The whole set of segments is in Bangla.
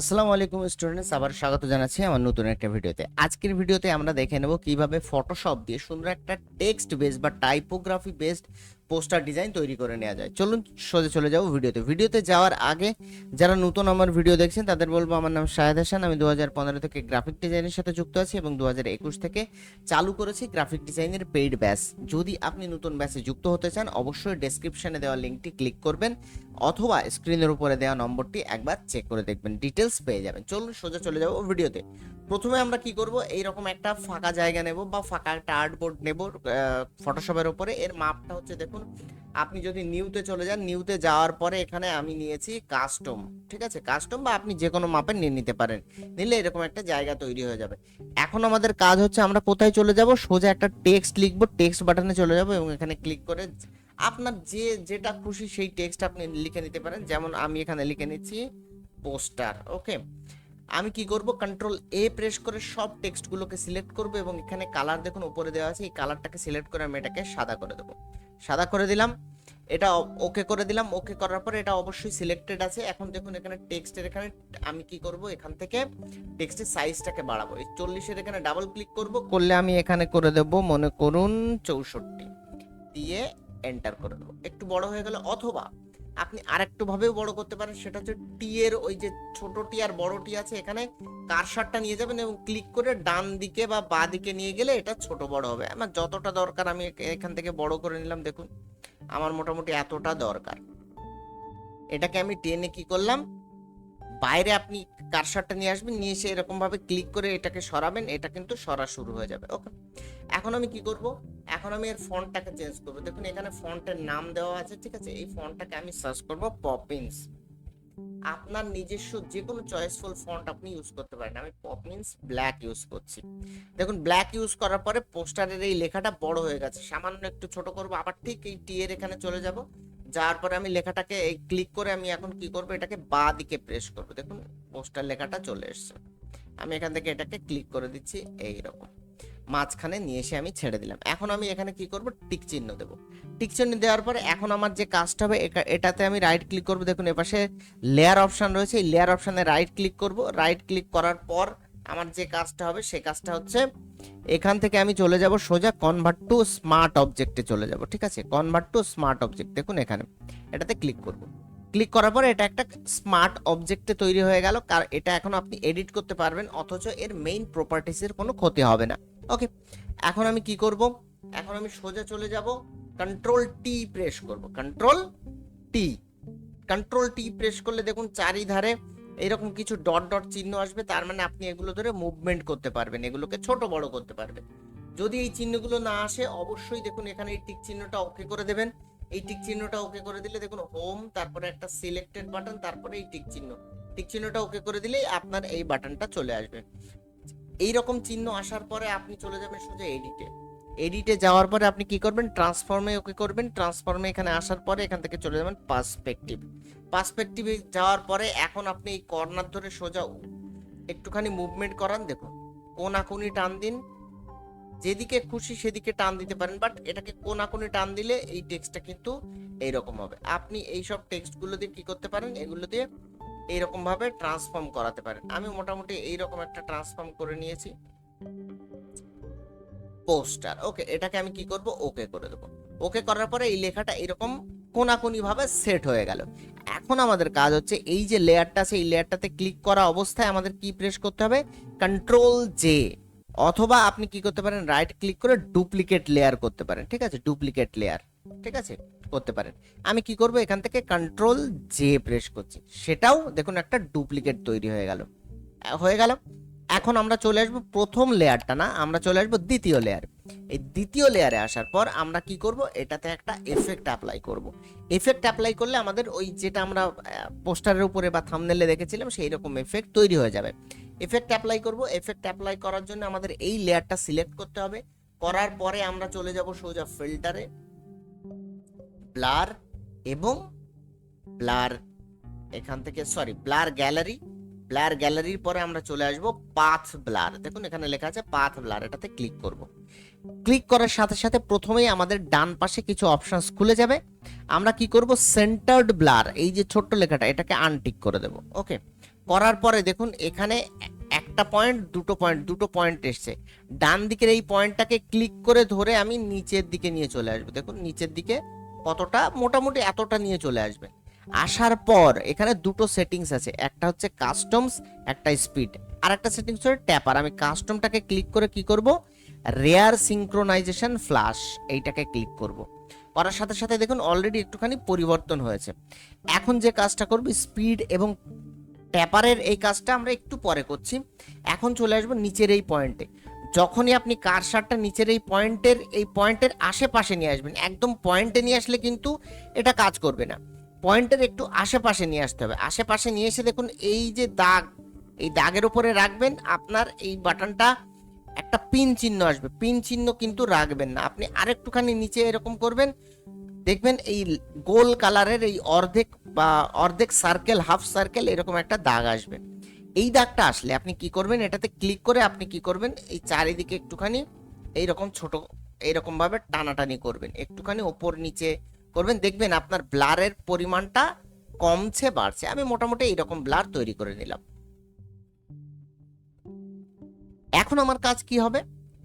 আসসালামু আলাইকুম স্টুডেন্টস, আবার স্বাগত জানাচ্ছি আমার নতুন একটা ভিডিওতে। আজকের ভিডিওতে আমরা দেখে নেব কীভাবে ফটোশপ দিয়ে সুন্দর একটা টেক্সট বেস বা টাইপোগ্রাফি বেসড পোস্টার ডিজাইন তৈরি করে নেওয়া যায়। চলুন সোজা চলে যাব ভিডিওতে। ভিডিওতে যাওয়ার আগে যারা নতুন আমার ভিডিও দেখছেন, তাদের বলব আমার নাম শাহেদ হাসান। আমি দু হাজার পনেরো থেকে গ্রাফিক ডিজাইনের সাথে যুক্ত আছি এবং দু হাজার একুশ থেকে চালু করেছি গ্রাফিক ডিজাইনের পেইড ব্যাচ যদি আপনি নতুন ব্যাচে যুক্ত হতে চান, অবশ্যই ডেসক্রিপশনে দেওয়া লিঙ্কটি ক্লিক করবেন, অথবা স্ক্রিনের উপরে দেওয়া নম্বরটি একবার চেক করে দেখবেন। ডিটেলস পেয়ে যাবেন। চলুন সোজা চলে যাব ভিডিওতে। প্রথমে আমরা কি করব? এইরকম একটা ফাঁকা জায়গা নেব বা ফাঁকা একটা আর্টবোর্ড নেব ফটোশপের উপরে। এর মাপটা হচ্ছে দেখুন আপনি যদি নিউতে চলে যান, নিউতে যাওয়ার পরে এখানে আমি নিয়েছি কাস্টম ঠিক আছে? কাস্টম বা আপনি যে কোনো মাপের নিয়ে নিতে পারেন। নিলে এরকম একটা জায়গা তৈরি হয়ে যাবে। এখন আমাদের কাজ হচ্ছে আমরা কোথায় চলে যাব? সোজা একটা টেক্সট লিখব টেক্সট বাটনে চলে যাব এবং এখানে ক্লিক করে আপনার যে যেটা খুশি সেই টেক্সট আপনি লিখে নিতে পারেন। যেমন আমি এখানে লিখে নিচ্ছি পোস্টার ওকে আমি কি করব? কন্ট্রোল এ প্রেস করে সব টেক্সটগুলোকে সিলেক্ট করব এবং এখানে কালার দেখুন উপরে দেওয়া আছে। এই কালারটাকে সিলেক্ট করে আমি এটাকে সাদা করে দেবো। সাদা করে দিলাম। এটা ওকে করে দিলাম। ওকে করার পরে এটা অবশ্যই সিলেক্টেড আছে। এখন দেখুন এখানে টেক্সটের এখানে আমি কি করব? এখান থেকে টেক্সটের সাইজটাকে বাড়াবো। এই চল্লিশের এখানে ডাবল ক্লিক করব। করলে আমি এখানে করে দেব, মনে করুন, চৌষট্টি। দিয়ে এন্টার করে দেবো। একটু বড় হয়ে গেল অথবা আপনি আরেকটু ভাবেও বড় করতে পারেন, সেটা হচ্ছে টি এর ওই যে ছোট টি আর বড় টি আছে, এখানে কারসারটা নিয়ে যাবেন এবং ক্লিক করে ডান দিকে বা বা দিকে নিয়ে গেলে এটা ছোট বড় হবে। আমার যতটা দরকার আমি এখান থেকে বড় করে নিলাম, দেখুন। আমার মোটামুটি এতটা দরকার। এটাকে আমি টেনে কি করলাম? বাইরে আপনি কারসারটা নিয়ে আসবেন, নিয়ে এসে এরকম ভাবে ক্লিক করে এটাকে সরাবেন, এটা কিন্তু সরা শুরু হয়ে যাবে। ওকে এখন আমি কি করব? এখন আমি এর ফন্টটাকে চেঞ্জ করব। দেখুন, এখানে ফন্টের নাম দেওয়া আছে, ঠিক আছে? এই ফন্টটাকে আমি সার্চ করব পপিন্স আপনার নিজস্ব যে কোনো চয়েসফুল ফন্ট আপনি ইউজ করতে পারেন। আমি পপিন্স ব্ল্যাক ইউজ করছি। দেখুন ব্ল্যাক ইউজ করার পরে পোস্টারের এই লেখাটা বড় হয়ে গেছে। সামান্য একটু ছোট করব, আবার ঠিক এই টি এর এখানে চলে যাব। যাওয়ার পরে আমি লেখাটাকে এই ক্লিক করে আমি এখন কি করব? এটাকে বা দিকে প্রেস করব। দেখুন পোস্টার লেখাটা চলে এসছে। আমি এখান থেকে এটাকে ক্লিক করে দিচ্ছি এই রকম মাঝখানে নিয়ে এসে আমি ছেড়ে দিলাম। এখন আমি এখানে কি করব? টিক চিহ্ন দেবো। টিক চিহ্ন দেওয়ার পরে এখন আমার যে কাজটা হবে এটাতে আমি রাইট ক্লিক করব। দেখুন, এপাশে লেয়ার অপশান রয়েছে। এই লেয়ার অপশানে রাইট ক্লিক করব। রাইট ক্লিক করার পর আমার যে কাজটা হবে, সে কাজটা হচ্ছে এখান থেকে আমি চলে যাব সোজা কনভার্ট টু স্মার্ট অবজেক্টে চলে যাব, ঠিক আছে? কনভার্ট টু স্মার্ট অবজেক্ট দেখুন এখানে। এটাতে ক্লিক করব। ক্লিক করার পরে এটা একটা স্মার্ট অবজেক্টে তৈরি হয়ে গেল, কার এটা এখন আপনি এডিট করতে পারবেন, অথচ এর মেইন প্রপার্টিসের কোনো ক্ষতি হবে না। ওকে এখন আমি কি করব? এখন আমি সোজা চলে যাব কন্ট্রোল টি প্রেস করব। Control T control T press করলে দেখুন চারিধারে এরকম কিছু ডট ডট চিহ্ন আসবে, তার মানে আপনি এগুলো ধরে মুভমেন্ট করতে পারবেন, এগুলোকে ছোট বড় করতে পারবেন। যদি এই চিহ্নগুলো না আসে, অবশ্যই দেখুন এখানে এই টিক চিহ্নটা ওকে করে দেবেন। এই টিক চিহ্নটা ওকে করে দিলে দেখুন হোম তারপরে একটা সিলেক্টেড বাটন তারপরে এই টিক চিহ্ন। টিক চিহ্নটা ওকে করে দিলেই আপনার এই বাটনটা চলে আসবে। এই রকম চিহ্ন আসার পরে আপনি চলে যাবেন সোজা এডিটে এডিটে যাওয়ার পরে আপনি কি করবেন? ট্রান্সফর্মে ওকে করবেন। ট্রান্সফর্মে এখানে আসার পরে এখান থেকে চলে যাবেন পার্সপেক্টিভ পার্সপেক্টিভে যাওয়ার পরে এখন আপনি এই কর্নার ধরে সোজা একটুখানি মুভমেন্ট করান, দেখুন। কোনাকুনি টান দিন। যেদিকে খুশি সেদিকে টান দিতে পারেন বাট এটাকে কোনাকুনি টান দিলে এই টেক্সটটা কিন্তু এইরকম হবে। আপনি এই সব টেক্সটগুলো দিয়ে কি করতে পারেন? এগুলো দিয়ে এইরকম ভাবে ট্রান্সফর্ম করাতে পারেন। আমি মোটামুটি এইরকম একটা ট্রান্সফর্ম করে নিয়েছি। পোস্টার। ওকে, এটাকে আমি কি করব? ওকে করে দেবো। ওকে করার পরে এই লেখাটা এরকম কোনাকুনি ভাবে সেট হয়ে গেল। এখন আমাদের কাজ হচ্ছে এই যে লেয়ারটা এই লেয়ারটাতে ক্লিক করা অবস্থায় আমাদের কি প্রেস করতে হবে? কন্ট্রোল জে অথবা আপনি কি করতে পারেন রাইট ক্লিক করে ডুপ্লিকেট লেয়ার করতে পারেন, ঠিক আছে? ডুপ্লিকেট লেয়ার ঠিক আছে? করতে পারেন। আমি কি করব? এখান থেকে কন্ট্রোল জে প্রেস করছি। সেটাও দেখুন একটা ডুপ্লিকেট তৈরি হয়ে গেল। হয়ে গেল। এখন আমরা চলে আসব প্রথম লেয়ারটা না, আমরা চলে আসব দ্বিতীয় লেয়ার। এই দ্বিতীয় লেয়ারে আসার পর আমরা কি করব? এটাতে একটা এফেক্ট অ্যাপ্লাই করব। এফেক্ট অ্যাপ্লাই করলে আমাদের ওই যেটা আমরা পোস্টারের উপরে বা থামনেলে দেখেছিলাম সেই রকম এফেক্ট তৈরি হয়ে যাবে। এফেক্ট অ্যাপ্লাই করব। এফেক্ট অ্যাপ্লাই করার জন্য আমাদের এই লেয়ারটা সিলেক্ট করতে হবে। করার পরে আমরা চলে যাব সোজা ফিল্টারে ব্লার এবং ব্লার এখান থেকে সরি ব্লার গ্যালারি ব্লার গ্যালারির পরে আমরা চলে আসব পাথ ব্লার। দেখুন, এখানে লেখা আছে পাথ ব্লার, এটাতে ক্লিক করব। ক্লিক করার সাথে সাথে প্রথমেই আমাদের ডান পাশে কিছু অপশনস খুলে যাবে। আমরা কি করব? সেন্টার্ড ব্লার, এই যে ছোট্ট লেখাটা, এটাকে আনটিক করে দেব। ওকে, করার পরে দেখুন, এখানে একটা পয়েন্ট, দুটো পয়েন্ট দুটো পয়েন্ট এসছে। ডান দিকের এই পয়েন্টটাকে ক্লিক করে ধরে আমি নিচের দিকে নিয়ে চলে আসব। দেখুন, নিচের দিকে কতটা, মোটামুটি এতটা নিয়ে চলে আসবেন আসার পর এখানে দুটো সেটিংস আছে। একটা হচ্ছে কাস্টমস একটা স্পিড আর একটা সেটিংস হচ্ছে ট্যাপার আমি কাস্টমটাকে ক্লিক করে কি করব? রেয়ার সিঙ্ক্রোনাইজেশন ফ্লাশ এইটাকে ক্লিক করব। করার সাথে সাথে দেখুন অলরেডি একটুখানি পরিবর্তন হয়েছে। এখন যে কাজটা করব স্পিড এবং ট্যাপারের এই কাজটা আমরা একটু পরে করছি। এখন চলে আসব নিচের এই পয়েন্টে যখনই আপনি কারসারটা নিচের এই পয়েন্টের এই পয়েন্টের আশেপাশে নিয়ে আসবেন, একদম পয়েন্টে নিয়ে আসলে কিন্তু এটা কাজ করবে না। পয়েন্টের একটু আশেপাশে নিয়ে আসতে হবে। আশেপাশে নিয়ে এসে দেখুন, এই যে দাগ, এই দাগের উপরে রাখবেন, আপনার এই বাটনটা একটা পিন চিহ্ন আসবে। পিন চিহ্ন কিন্তু রাখবেন না। আপনি আরেকটুখানি নিচে এরকম করবেন, দেখবেন এই গোল কালারের এই অর্ধেক বা অর্ধেক সার্কেল হাফ সার্কেল এরকম একটা দাগ আসবে। এই দাগটা আসলে আপনি কি করবেন, এটাতে ক্লিক করে আপনি কি করবেন, এই চারিদিকে একটুখানি এইরকম ছোট এইরকম ভাবে টানাটানি করবেন। একটুখানি ওপর নিচে করবেন। দেখবেন আপনার ব্লারের পরিমাণটা কমছে, বাড়ছে। আমি মোটামুটি এইরকম ব্লার তৈরি করে নিলাম। এখন আমার কাজ কি হবে?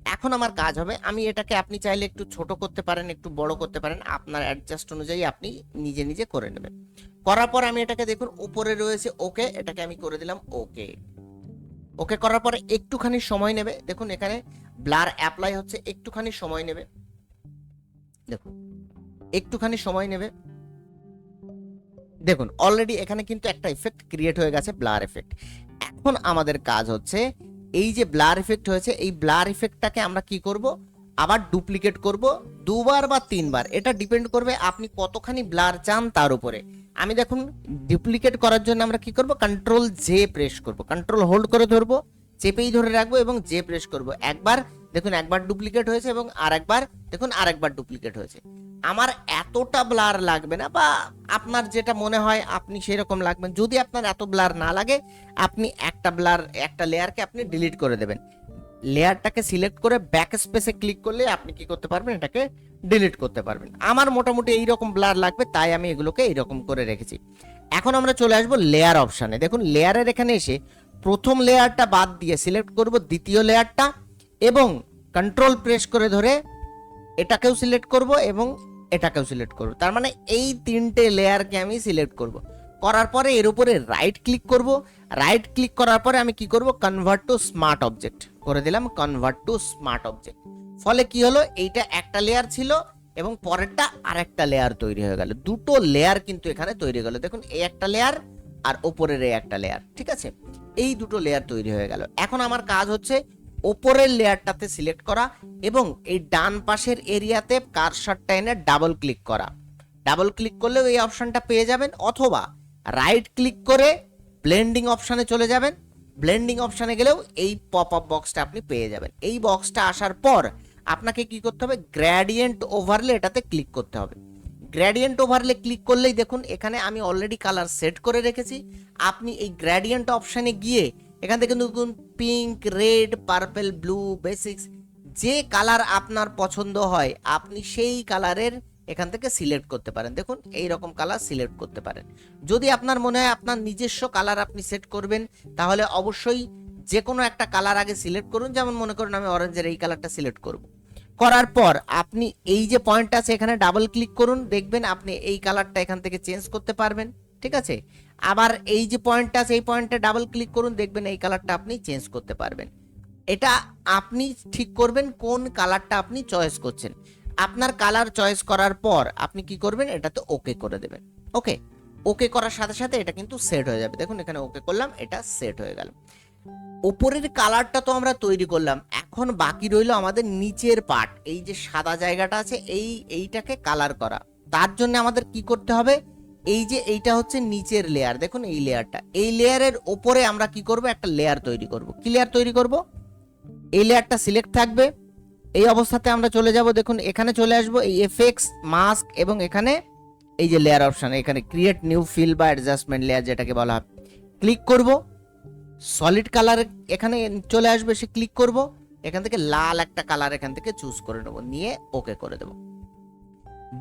এখন আমার কাজ হবে, আমি এটাকে আপনি চাইলে একটু ছোট করতে পারেন, একটু বড় করতে পারেন। আপনার অ্যাডজাস্ট অনুযায়ী আপনি নিজে নিজে করে নেবেন। করার পর আমি এটাকে দেখুন, উপরে রয়েছে ওকে এটাকে আমি করে দিলাম ওকে ওকে করার পরে একটুখানি সময় নেবে। দেখুন, এখানে ব্লার অ্যাপ্লাই হচ্ছে, একটুখানি সময় নেবে। দেখুন। একটুখানি সময় নেবে। দেখুন অলরেডি এখানে কিন্তু একটা ইফেক্ট ক্রিয়েট হয়ে গেছে ব্লার এফেক্ট এখন আমাদের কাজ হচ্ছে, এই যে ব্লার এফেক্ট হয়েছে, এই ব্লার এফেক্টটাকে আমরা কি করব? আবার ডুপ্লিকেট করব, দুবার বা তিনবার। এটা ডিপেন্ড করবে আপনি কতখানি ব্লার চান তার উপরে। আমি দেখুন ডুপ্লিকেট করার জন্য আমরা কি করব? কন্ট্রোল জে প্রেস করব। কন্ট্রোল হোল্ড করে ধরবো, চেপেই ধরে রাখব এবং জে প্রেস করব। একবার দেখুন, একবার ডুপ্লিকেট হয়েছে এবং আরেকবার, দেখুন, আরেকবার ডুপ্লিকেট হয়েছে। আমার এতটা ব্লার লাগবে না বা আপনার যেটা মনে হয় আপনি সেই রকম লাগবেন। যদি আপনার এত ব্লার না লাগে, আপনি একটা ব্লার একটা লেয়ারকে আপনি ডিলিট করে দেবেন। লেয়ারটাকে সিলেক্ট করে ব্যাক স্পেসে ক্লিক করলে আপনি কি করতে পারবেন? এটাকে ডিলিট করতে পারবেন। আমার মোটামুটি এই রকম ব্লার লাগবে, তাই আমি এগুলোকে এইরকম করে রেখেছি। এখন আমরা চলে আসব লেয়ার অপশানে দেখুন লেয়ারের এখানে এসে প্রথম লেয়ারটা বাদ দিয়ে সিলেক্ট করব, দ্বিতীয় লেয়ারটা এবং কন্ট্রোল প্রেস করে ধরে এটাকেও সিলেক্ট করব এবং এটাকেও সিলেক্ট করব। তার মানে এই তিনটে লেয়ারকে আমি সিলেক্ট করব। করার পরে এর উপরে রাইট ক্লিক করব। রাইট ক্লিক করার পরে আমি কি করব? কনভার্ট টু স্মার্ট অবজেক্ট করে দিলাম কনভার্ট টু স্মার্ট অবজেক্ট ফলে কি হলো? এইটা একটা লেয়ার ছিল এবং পরেরটা আরেকটা লেয়ার তৈরি হয়ে গেল। দুটো লেয়ার কিন্তু এখানে তৈরি হয়ে গেল। দেখুন, এই একটা লেয়ার আর ওপরের এই একটা লেয়ার ঠিক আছে? এই দুটো লেয়ার তৈরি হয়ে গেল। এখন আমার কাজ হচ্ছে ওপরের লেয়ারটাতে সিলেক্ট করা এবং এই ডান পাশের এরিয়াতে কারসারটা এনে ডাবল ক্লিক করা। ডাবল ক্লিক করলেও এই অপশানটা পেয়ে যাবেন অথবা রাইট ক্লিক করে ব্লেন্ডিং অপশানে চলে যাবেন। ব্লেন্ডিং অপশানে গেলেও এই পপ আপ বক্সটা আপনি পেয়ে যাবেন। এই বক্সটা আসার পর আপনাকে কি করতে হবে? গ্র্যাডিয়েন্ট ওভারলে এটাতে ক্লিক করতে হবে। গ্র্যাডিয়েন্ট ওভারলে ক্লিক করলেই দেখুন, এখানে আমি অলরেডি কালার সেট করে রেখেছি। আপনি এই গ্র্যাডিয়েন্ট অপশানে গিয়ে এখান থেকে দেখুন pink red purple blue basics যে কালার আপনার পছন্দ হয়, আপনি সেই কালারের এখান থেকে সিলেক্ট করতে পারেন। দেখুন এই রকম কালার সিলেক্ট করতে পারেন। যদি আপনার মনে হয় আপনার নিজস্ব কালার আপনি সেট করবেন, তাহলে অবশ্যই যে কোনো একটা কালার আগে সিলেক্ট করুন। যেমন মনে করুন আমি অরেঞ্জের এই কালারটা সিলেক্ট করব। করার পর আপনি এই যে পয়েন্টটা আছে, এখানে ডাবল ক্লিক করুন। দেখবেন আপনি এই কালারটা এখান থেকে চেঞ্জ করতে পারবেন। ঠিক আছে? আবার এই যে পয়েন্টটা আছে, এই পয়েন্টে ডাবল ক্লিক করুন, দেখবেন এই কালারটা আপনি চেঞ্জ করতে পারবেন। এটা আপনি ঠিক করবেন কোন কালারটা আপনি চয়েস করছেন। আপনার কালার চয়েস করার পর আপনি কি করবেন? এটাতে ওকে করে দেবেন। ওকে ওকে করার সাথে সাথে এটা কিন্তু সেট হয়ে যাবে। দেখুন, এখানে ওকে করলাম, এটা সেট হয়ে গেল। উপরের কালারটা তো আমরা তৈরি করলাম। এখন বাকি রইল আমাদের নিচের পার্ট এই যে সাদা জায়গাটা আছে, এই, এইটাকে কালার করা। তার জন্য আমাদের কি করতে হবে? এই যে এইটা হচ্ছে নিচের লেয়ার দেখুন এই লেয়ারটা এই লেয়ারের ওপরে আমরা কি করব? একটা লেয়ার তৈরি করব। কি লেয়ার তৈরি করব? এই লেয়ারটা সিলেক্ট থাকবে। এই অবস্থাতে আমরা চলে যাব, দেখুন এখানে চলে আসব, এই এফেক্টস মাস্ক এবং এখানে এই যে লেয়ার অপশন এখানে ক্রিয়েট নিউ ফিল বা অ্যাডজাস্টমেন্ট লেয়ার যেটাকে বলা হয়। ক্লিক করব। সলিড কালার এখানে চলে আসবে, সে ক্লিক করব। এখান থেকে লাল একটা কালার এখান থেকে চুজ করে নেব। নিয়ে ওকে করে দেব।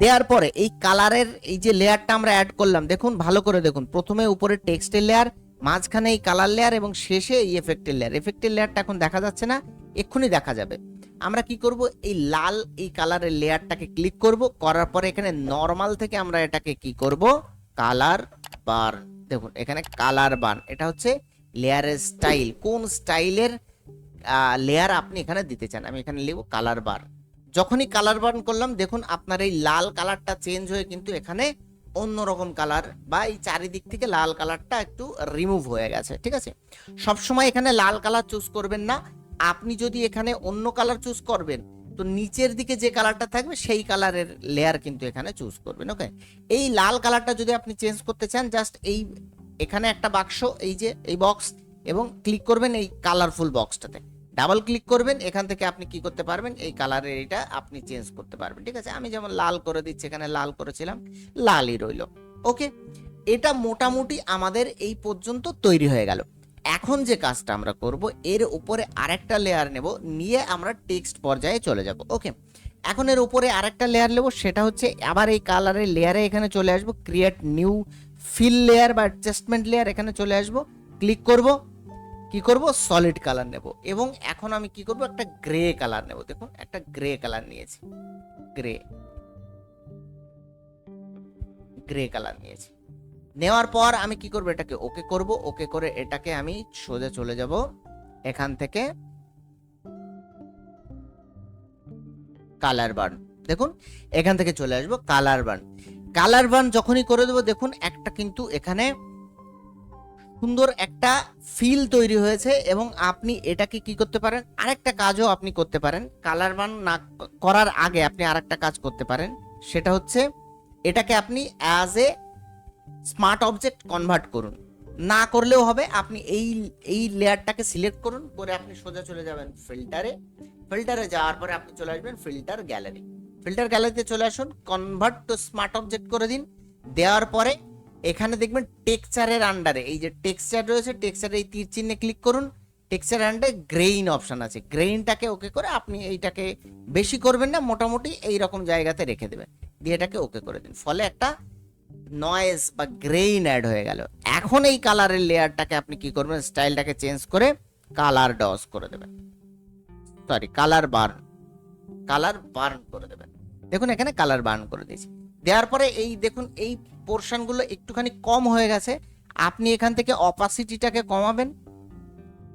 দেওয়ার পরে এই কালারের এই যে লেয়ারটা আমরা অ্যাড করলাম, দেখুন, ভালো করে দেখুন। প্রথমে উপরে টেক্সটের লেয়ার মাঝখানে এই কালার লেয়ার এবং শেষে এই এফেক্টের লেয়ার এফেক্টের লেয়ারটা এখন দেখা যাচ্ছে না, এক্ষুনি দেখা যাবে। আমরা কি করব? এই লাল এই কালারের লেয়ারটাকে ক্লিক করব। করার পরে এখানে নর্মাল থেকে আমরা এটাকে কি করব? কালার বার দেখুন, এখানে কালার বার্ন এটা হচ্ছে লেয়ারের স্টাইল কোন স্টাইলের লেয়ার আপনি এখানে দিতে চান? আমি এখানে লিখব কালার বার যখনই কালার বার্ন করলাম, দেখুন আপনার এই লাল কালারটা চেঞ্জ হয়ে কিন্তু এখানে অন্যরকম কালার বা এই চারিদিক থেকে লাল কালারটা একটু রিমুভ হয়ে গেছে, ঠিক আছে? সবসময় এখানে লাল কালার চুজ করবেন না। আপনি যদি এখানে অন্য কালার চুজ করবেন, তো নিচের দিকে যে কালারটা থাকবে, সেই কালারের লেয়ার কিন্তু এখানে চুজ করবেন ওকে এই লাল কালারটা যদি আপনি চেঞ্জ করতে চান জাস্ট এই, এখানে একটা বাক্স এই যে, এই বক্স এবং ক্লিক করবেন এই কালারফুল বক্সটাতে ডাবল ক্লিক করবেন, এখান থেকে আপনি কি করতে পারবেন, এই কালারের এটা আপনি চেঞ্জ করতে পারবেন, ঠিক আছে? আমি যেমন লাল করে দিচ্ছি, এখানে লাল করেছিলাম, লালই রইল, ওকে? এটা মোটামুটি আমাদের এই পর্যন্ত তৈরি হয়ে গেল। এখন যে কাজটা আমরা করব, এর উপরে আরেকটা লেয়ার নেব, নিয়ে আমরা টেক্সট পর্যায়ে চলে যাব, ওকে? এখন এর উপরে আরেকটা লেয়ার নেব, সেটা হচ্ছে আবার এই কালারের লেয়ারে এখানে চলে আসব ক্রিয়েট নিউ ফিল লেয়ার বা অ্যাডজাস্টমেন্ট লেয়ার এখানে চলে আসব ক্লিক করব কি করব? সলিড কালার নেব। এবং এখন আমি কি করব? একটা গ্রে কালার নেব। দেখুন, একটা গ্রে কালার নিয়েছি। গ্রে গ্রে কালার নিয়েছি। নেওয়ার পর আমি কি করব? এটাকে ওকে করব। ওকে করে এটাকে আমি সোজা চলে যাব এখান থেকে। কালার বার্ন দেখুন, এখান থেকে চলে আসব। কালার বার্ন কালার বার্ন যখনই করে দেবো, দেখুন, একটা কিন্তু এখানে সুন্দর একটা ফিল তৈরি হয়েছে এবং আপনি এটাকে কি করতে পারেন? আরেকটা কাজও আপনি করতে পারেন। কালার বার্ন না করার আগে আপনি আরেকটা কাজ করতে পারেন। সেটা হচ্ছে এটাকে আপনি as a smart object convert করুন। না করলেও হবে, আপনি এই এই লেয়ারটাকে সিলেক্ট করুন, করে আপনি সোজা চলে যাবেন ফিল্টারে ফিল্টারে যাওয়ার পরে আপনি চলে আসবেন ফিল্টার গ্যালারি ফিল্টার গ্যালারিতে চলে আসুন কনভার্ট টু স্মার্ট অবজেক্ট করে দিন। দেওয়ার পরে এখানে দেখবেন টেক্সচারের আন্ডারে এই যে টেক্সচার রয়েছে টেক্সচারে এই তীর চিহ্নে ক্লিক করুন টেক্সচার আন্ডারে গ্রেইন অপশন আছে। গ্রেইনটাকে ওকে করে আপনি এইটাকে বেশি করবেন না, মোটামুটি এই রকম জায়গাতে রেখে দেবেন। দিয়ে এটাকে ওকে করে দিন। ফলে একটা নয়েজ বা গ্রেইন অ্যাড হয়ে গেল। এখন এই কালারের লেয়ারটাকে আপনি কি করবেন স্টাইলটাকে চেঞ্জ করে কালার ডস করে দেবেন। Sorry colour burn colour burn করে দেবেন। দেখুন, এখানে কালার বার্ন করে দিয়েছি। দেওয়ার পরে এই দেখুন, এই পোর্শনগুলো একটুখানি কম হয়ে গেছে, আপনি এখান থেকে অপাসিটিটাকে কমাবেন,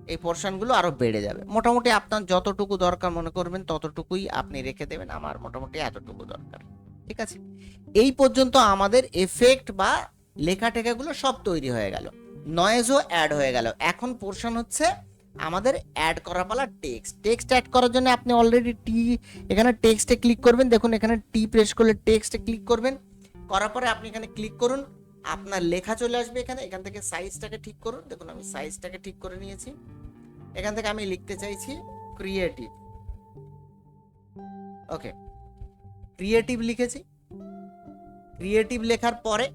এই পোর্শনগুলো আরও বেড়ে যাবে। মোটামুটি আপনার যতটুকু দরকার মনে করবেন, ততটুকুই আপনি রেখে দেবেন, আমার মোটামুটি এতটুকু দরকার। ঠিক আছে? এই পর্যন্ত আমাদের এফেক্ট বা লেখা টেখাগুলো সব তৈরি হয়ে গেল। নয়েজও অ্যাড হয়ে গেল। এখন পোর্শন হচ্ছে আমাদের অ্যাড করা পালা টেক্সট টেক্সট অ্যাড করার জন্য আপনি অলরেডি টি এখানে টেক্সটে ক্লিক করবেন। দেখুন, এখানে টি প্রেস করলে টেক্সটে ক্লিক করবেন। করার পরে আপনি এখানে ক্লিক করুন, আপনার লেখা চলে আসবে এখানে, এখান থেকে সাইজটাকে ঠিক করুন। দেখুন আমি সাইজটাকে ঠিক করে নিয়েছি। এখান থেকে আমি লিখতে চাইছি ক্রিয়েটিভ ওকে ক্রিয়েটিভ লিখেছি। ক্রিয়েটিভ লেখার পরে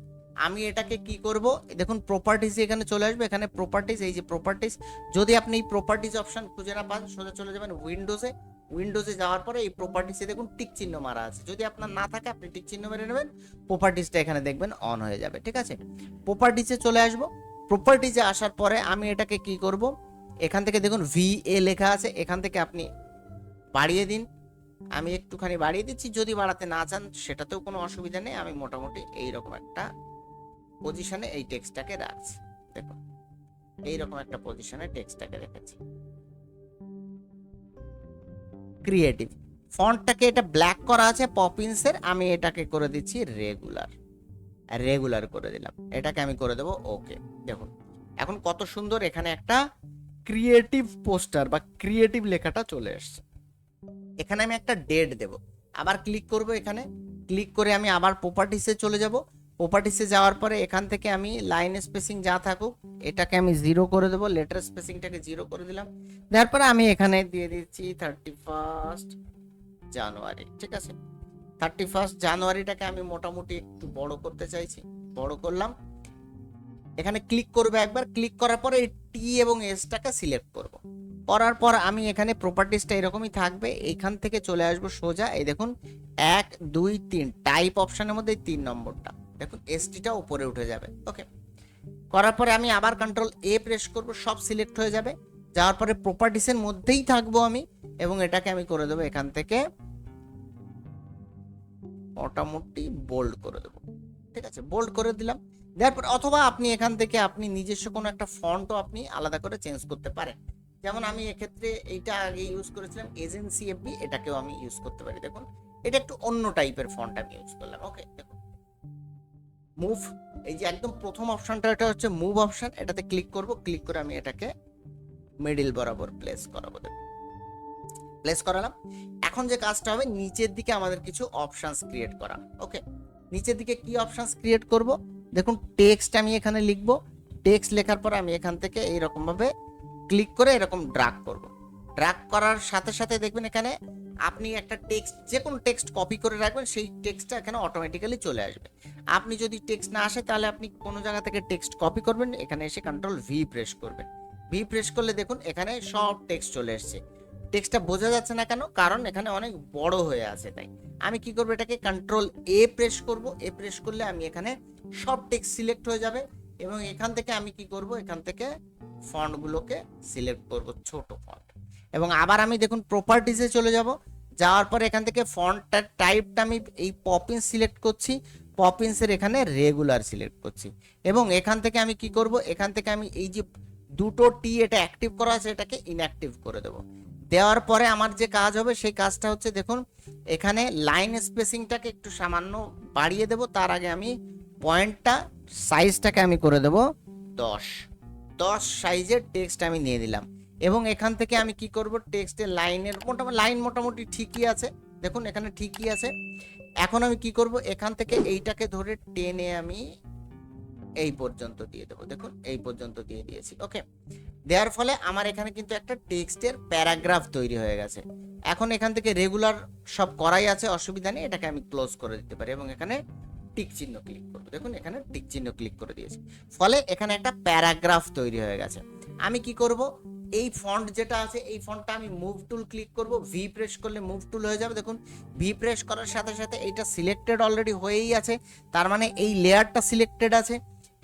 আমি এটাকে কি করব? দেখুন প্রপার্টিজ এখানে চলে আসবে। এখানে প্রপার্টিজ এই যে প্রপার্টিজ যদি আপনি এই প্রপার্টিজ অপশন খুঁজে না পান, সোজা চলে যাবেন উইন্ডোজে উইন্ডোজে যাওয়ার পরে এই প্রপার্টিসে দেখুন টিক চিহ্ন মারা আছে। যদি আপনার না থাকে, আপনি টিক চিহ্ন মেরে নেবেন প্রপার্টিসটা এখানে দেখবেন অন হয়ে যাবে, ঠিক আছে? প্রপার্টিসে চলে আসব। প্রপার্টিসে আসার পরে আমি এটাকে কি করব? এখান থেকে দেখুন ভি এ লেখা আছে, এখান থেকে আপনি বাড়িয়ে দিন। আমি একটুখানি বাড়িয়ে দিচ্ছি, যদি বাড়াতে না চান, সেটাতেও কোনো অসুবিধা নেই। আমি মোটামুটি এইরকম একটা পজিশনে এই টেক্সটটাকে রাখছি। দেখুন, এইরকম একটা পজিশনে টেক্সটটাকে রেখেছি। ক্রিয়েটিভ ফন্টটাকে এটা ব্ল্যাক করা আছে পপিন্সের আমি এটাকে করে দিচ্ছি রেগুলার রেগুলার করে দিলাম। এটাকে আমি করে দেবো ওকে দেখুন, এখন কত সুন্দর এখানে একটা ক্রিয়েটিভ পোস্টার বা ক্রিয়েটিভ লেখাটা চলে এসছে। এখানে আমি একটা ডেট দেব। আবার ক্লিক করব এখানে। ক্লিক করে আমি আবার প্রপার্টিসে চলে যাব। প্রপার্টিসে যাওয়ার পরে এখান থেকে আমি লাইন স্পেসিং যা থাকুক, এটাকে আমি জিরো করে দেবো লেটার স্পেসিংটাকে জিরো করে দিলাম। দেওয়ার পরে আমি এখানে দিয়ে দিচ্ছি থার্টি ফার্স্ট জানুয়ারি ঠিক আছে? থার্টি ফার্স্ট জানুয়ারিটাকে আমি মোটামুটি একটু বড় করতে চাইছি, বড় করলাম। এখানে ক্লিক করবে একবার ক্লিক করার পরে টি এবং এসটাকে সিলেক্ট করব। করার পর আমি এখানে প্রপার্টিসটা এরকমই থাকবে এইখান থেকে চলে আসব সোজা, এই দেখুন, এক, দুই, তিন টাইপ অপশনের মধ্যে তিন নম্বরটা। দেখুন এসটিটা উপরে উঠে যাবে ওকে করার পরে আমি আবার কন্ট্রোল এ প্রেস করব, সব সিলেক্ট হয়ে যাবে। যাওয়ার পরে প্রপার্টিসের মধ্যেই থাকব আমি, এবং এটাকে আমি করে দেবো এখান থেকে মোটামুটি বোল্ড করে দেবো, ঠিক আছে? বোল্ড করে দিলাম। দেওয়ার পর অথবা আপনি এখান থেকে আপনি নিজস্ব কোনো একটা ফন্টও আপনি আলাদা করে চেঞ্জ করতে পারেন। যেমন আমি এক্ষেত্রে এইটা আগে ইউজ করেছিলাম এজেন্সি এফবি এটাকেও আমি ইউজ করতে পারি। দেখুন, এটা একটু অন্য টাইপের ফন্ট আমি ইউজ করলাম ওকে দেখুন মুভ এই যে একদম প্রথম অপশনটা এটা হচ্ছে মুভ অপশন এটাতে ক্লিক করব ক্লিক করে আমি এটাকে মিডিল বরাবর প্লেস করাবো। প্লেস করালাম। এখন যে কাজটা হবে, নিচের দিকে আমাদের কিছু অপশনস ক্রিয়েট করা। ওকে নিচের দিকে কি অপশনস ক্রিয়েট করব? দেখুন টেক্সট আমি এখানে লিখব। টেক্সট লেখার পর আমি এখান থেকে এইরকম ভাবে ক্লিক করে এরকম ড্রাগ করব। ড্রাগ করার সাথে সাথে দেখবেন এখানে আপনি একটা টেক্সট যে কোনো টেক্সট কপি করে রাখবেন, সেই টেক্সটটা এখানে অটোমেটিক্যালি চলে আসবে। আপনি যদি টেক্সট না আসে, তাহলে আপনি কোনো জায়গা থেকে টেক্সট কপি করবেন, এখানে এসে কন্ট্রোল ভি প্রেস করবেন। ভি প্রেস করলে দেখুন, এখানে সব টেক্সট চলে এসেছে। টেক্সটটা বোঝা যাচ্ছে না কেন? কারণ এখানে অনেক বড় হয়ে আছে তাই। আমি কি করব এটাকে কন্ট্রোল এ প্রেস করব। এ প্রেস করলে আমি এখানে সব টেক্সট সিলেক্ট হয়ে যাবে এবং এখান থেকে আমি কি করব? এখান থেকে ফন্টগুলোকে সিলেক্ট করব, ছোট ফন্ট এবং আবার আমি দেখুন প্রপার্টিসে চলে যাব। যাওয়ার পর এখান থেকে ফন্টটার টাইপটা আমি এই পপিন্স সিলেক্ট করছি। পপিন্সের এখানে রেগুলার সিলেক্ট করছি। এবং এখান থেকে আমি কি করব? এখান থেকে আমি এই যে দুটো টি এটা অ্যাক্টিভ করা আছে, এটাকে ইনঅ্যাক্টিভ করে দেবো। দেওয়ার পরে আমার যে কাজ হবে, সেই কাজটা হচ্ছে দেখুন, এখানে লাইন স্পেসিংটাকে একটু সামান্য বাড়িয়ে দেব। তার আগে আমি পয়েন্টটা সাইজটাকে আমি করে দেব দশ। দশ সাইজের টেক্সট আমি নিয়ে দিলাম এবং এখান থেকে আমি কি করব? টেক্সটের লাইনের মোটামুটি, লাইন মোটামুটি ঠিকই আছে। দেখুন, এখানে ঠিকই আছে। এখন আমি কি করব? এখান থেকে এইটাকে ধরে টেনে আমি এই পর্যন্ত দিয়ে দেবো। দেখুন, এই পর্যন্ত দিয়ে দিয়েছি। ওকে দেওয়ার ফলে আমার এখানে কিন্তু একটা টেক্সটের প্যারাগ্রাফ তৈরি হয়ে গেছে। এখন এখান থেকে রেগুলার সব করাই আছে, অসুবিধা নেই। এটাকে আমি ক্লোজ করে দিতে পারি এবং এখানে টিক চিহ্ন ক্লিক করব। দেখুন, এখানে টিক চিহ্ন ক্লিক করে দিয়েছি। ফলে এখানে একটা প্যারাগ্রাফ তৈরি হয়ে গেছে। আমি কি করব? এই ফন্ট যেটা আছে, এই ফন্টটা আমি মুভ টুল ক্লিক করব ভি প্রেস করলে মুভ টুল হয়ে যাবে। দেখুন ভি প্রেস করার সাথে সাথে এইটা সিলেক্টেড অলরেডি হয়েই আছে। তার মানে এই লেয়ারটা সিলেক্টেড আছে।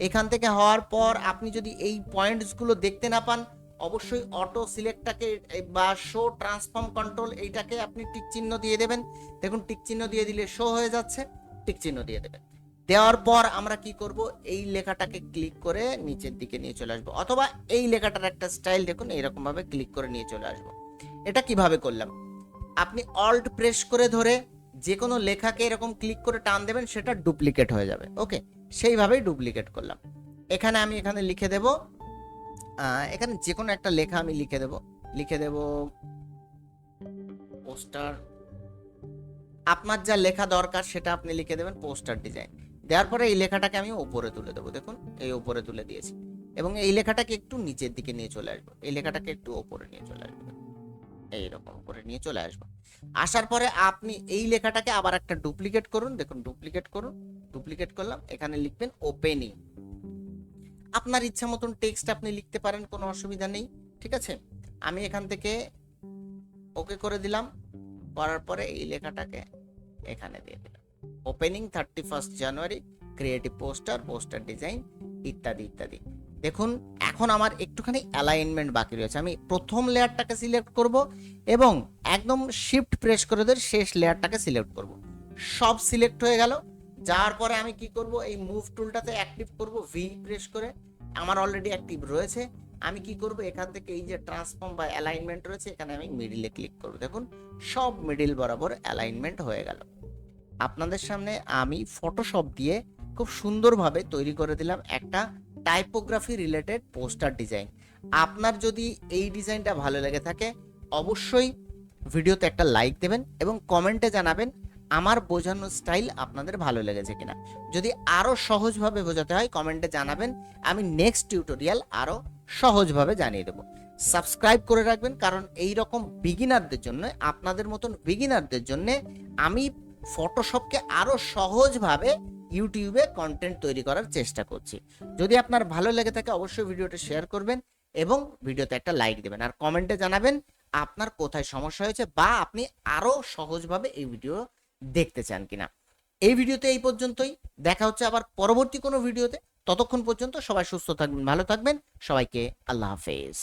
এখান থেকে হওয়ার পর আপনি যদি এই পয়েন্টসগুলো দেখতে না পান, অবশ্যই অটো সিলেক্টটাকে বা শো ট্রান্সফর্ম কন্ট্রোল এইটাকে আপনি টিক চিহ্ন দিয়ে দেবেন। দেখুন টিক চিহ্ন দিয়ে দিলে শো হয়ে যাচ্ছে টিক চিহ্ন দিয়ে দেবেন। দেওয়ার পর আমরা কি করব? এই লেখাটাকে ক্লিক করে নিচের দিকে নিয়ে চলে আসব। অথবা এই লেখাটার একটা স্টাইল দেখুন এইরকম ভাবে ক্লিক করে নিয়ে চলে আসব। এটা কীভাবে করলাম? আপনি অল্ট প্রেস করে ধরে যে কোনো লেখাকে এরকম ক্লিক করে টান দেবেন, সেটা ডুপ্লিকেট হয়ে যাবে। ওকে সেইভাবেই ডুপ্লিকেট করলাম। এখানে আমি এখানে লিখে দেব এখানে যে কোনো একটা লেখা আমি লিখে দেব। লিখে দেব পোস্টার আপনার যা লেখা দরকার, সেটা আপনি লিখে দেবেন পোস্টার ডিজাইন দেওয়ার পরে এই লেখাটাকে আমি উপরে তুলে দেবো, দেখুন, এই উপরে তুলে দিয়েছি। এবং এই লেখাটাকে একটু নিচের দিকে নিয়ে চলে আসব, এই লেখাটাকে একটু ওপরে নিয়ে চলে আসব, এইরকম করে নিয়ে চলে আসব। আসার পরে আপনি এই লেখাটাকে আবার একটা ডুপ্লিকেট করুন, দেখুন, ডুপ্লিকেট করুন, ডুপ্লিকেট করলাম, এখানে লিখবেন ওপেনিং। আপনার ইচ্ছা মতন টেক্সট আপনি লিখতে পারেন, কোনো অসুবিধা নেই, ঠিক আছে? আমি এখান থেকে ওকে করে দিলাম, করার পরে এই লেখাটাকে এখানে দিয়ে দিলাম। Opening thirty first January creative poster poster design ইত্যাদি ইত্যাদি। দেখুন, এখন আমার একটুখানি অ্যালাইনমেন্ট বাকি রয়েছে। আমি প্রথম লেয়ারটাকে সিলেক্ট করব এবং একদম শিফট প্রেস করে ধরে শেষ লেয়ারটাকে সিলেক্ট করব। সব সিলেক্ট হয়ে গেল। যাওয়ার পরে আমি কি করব? এই মুভ টুলটাতে অ্যাক্টিভ করব ভি প্রেস করে। আমার অলরেডি অ্যাক্টিভ রয়েছে। আমি কি করব? এখান থেকে এই যে ট্রান্সফর্ম বা অ্যালাইনমেন্ট রয়েছে, এখানে আমি মিডিলে ক্লিক করব। দেখুন, সব মিডিল বরাবর অ্যালাইনমেন্ট হয়ে গেল। আপনাদের সামনে আমি ফটোশপ দিয়ে খুব সুন্দরভাবে তৈরি করে দিলাম একটা টাইপোগ্রাফি রিলেটেড পোস্টার ডিজাইন আপনার যদি এই ডিজাইনটা ভালো লেগে থাকে, অবশ্যই ভিডিওতে একটা লাইক দেবেন এবং কমেন্টে জানাবেন আমার বোঝানোর স্টাইল আপনাদের ভালো লেগেছে কিনা। যদি আরও সহজভাবে বোঝাতে হয় কমেন্টে জানাবেন। আমি নেক্সট টিউটোরিয়াল আরও সহজভাবে জানিয়ে দেবো। সাবস্ক্রাইব করে রাখবেন, কারণ এই রকম বিগিনারদের জন্য, আপনাদের মতন বিগিনারদের জন্য আমি ফটোশপকে আরও সহজভাবে ইউটিউবে কন্টেন্ট তৈরি করার চেষ্টা করছি। যদি আপনার ভালো লেগে থাকে, অবশ্যই ভিডিওটা শেয়ার করবেন এবং ভিডিওতে একটা লাইক দেবেন। আর কমেন্টে জানাবেন আপনার কোথায় সমস্যা হয়েছে বা আপনি আরও সহজভাবে এই ভিডিও দেখতে চান কিনা। এই ভিডিওতে এই পর্যন্তই। দেখা হচ্ছে আবার পরবর্তী কোনো ভিডিওতে। ততক্ষণ পর্যন্ত সবাই সুস্থ থাকবেন, ভালো থাকবেন। সবাইকে আল্লাহ হাফেজ।